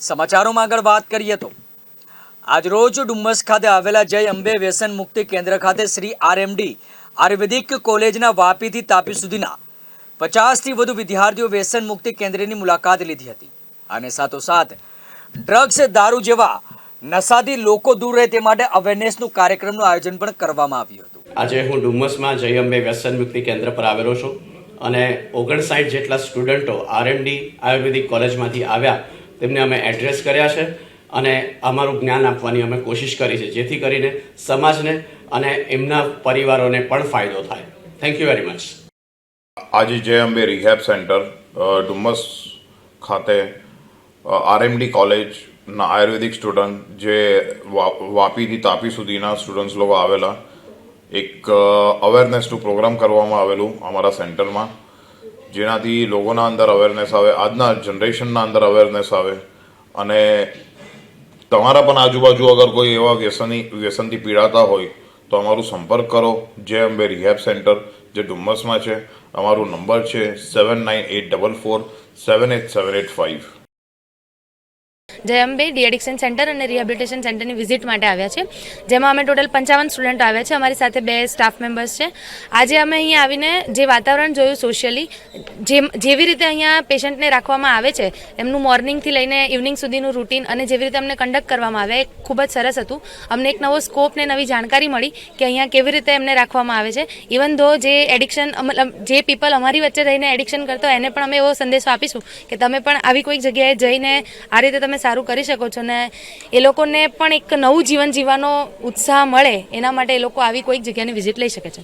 સમાચારોમાં આગળ વાત કરીએ તો. આજરોજ ડુમ્મસ ખાતે આવેલા જય અંબે વ્યસન મુક્તિ કેન્દ્ર ખાતે શ્રી આરએમડી આયુર્વેદિક કોલેજના વાપીથી તાપી સુધીના પચાસથી વધુ વિદ્યાર્થીઓ વ્યસન મુક્તિ કેન્દ્રની મુલાકાત લીધી હતી. અને સાથોસાથ ડ્રગ્સ દારૂ જેવા નશાથી લોકો દૂર રહે તે માટે અવેરનેસનું કાર્યક્રમનું આયોજન પણ કરવામાં આવ્યું હતું. આજે હું ડુમ્મસમાં જય અંબે વ્યસન મુક્તિ કેન્દ્ર પર આવેલો છું અને ઓગણસાઠ જેટલા સ્ટુડન્ટો આરએમડી આયુર્વેદિક કોલેજમાંથી આવ્યા તેમને અમે એડ્રેસ કર્યા છે અને અમારું જ્ઞાન આપવાની અમે કોશિશ કરી છે, જેથી કરીને સમાજને અને એમના પરિવારોને પણ ફાયદો થાય. થેન્ક યુ વેરી મચ આજે જય અંબે રિહેબ સેન્ટર ડુમ્મસ ખાતે આરએમડી કોલેજના આયુર્વેદિક સ્ટુડન્ટ જે વાપીથી તાપી સુધીના સ્ટુડન્ટ્સ લોકો આવેલા, એક અવેરનેસનું પ્રોગ્રામ કરવામાં આવેલું અમારા સેન્ટરમાં જેનાથી લોકોના અંદર અવેરનેસ આવે, આજના જનરેશનના અંદર અવેરનેસ આવે. અને તમારા પણ આજુબાજુ અગર કોઈ એવા વ્યસની, વ્યસનથી પીડાતા હોય, તો અમારું સંપર્ક કરો. જે અંબે રિહેબ સેન્ટર જે ડુમ્મસમાં છે. અમારો નંબર છે seven nine eight double four seven eight seven eight five Jay Ambe deaddiction centre અને રિહેબિલિટેશન સેન્ટરની વિઝિટ માટે આવ્યા છે. જેમાં અમે ટોટલ પંચાવન સ્ટુડન્ટ આવ્યા છે. અમારી સાથે બે સ્ટાફ મેમ્બર્સ છે. આજે અમે અહીંયા આવીને જે વાતાવરણ જોયું સોશિયલી જે જેવી રીતે અહીંયા પેશન્ટને રાખવામાં આવે છે, એમનું મોર્નિંગથી લઈને ઇવનિંગ સુધીનું રૂટીન અને જેવી રીતે અમને કન્ડક્ટ કરવામાં આવે, એ ખૂબ જ સરસ હતું. અમને એક નવો સ્કોપ ને નવી જાણકારી મળી કે અહીંયા કેવી રીતે એમને રાખવામાં આવે છે. ઇવન ધો જે એડિક્શન મતલબ જે પીપલ અમારી વચ્ચે રહીને એડિક્શન કરતો એને પણ અમે એવો સંદેશો આપીશું કે તમે પણ આવી કોઈક જગ્યાએ જઈને આ રીતે તમે સારું કરી શકો છો ને એ લોકોને પણ એક નવું જીવન જીવવાનો ઉત્સાહ મળે એના માટે એ લોકો આવી કોઈક જગ્યાની વિઝિટ લઈ શકે છે.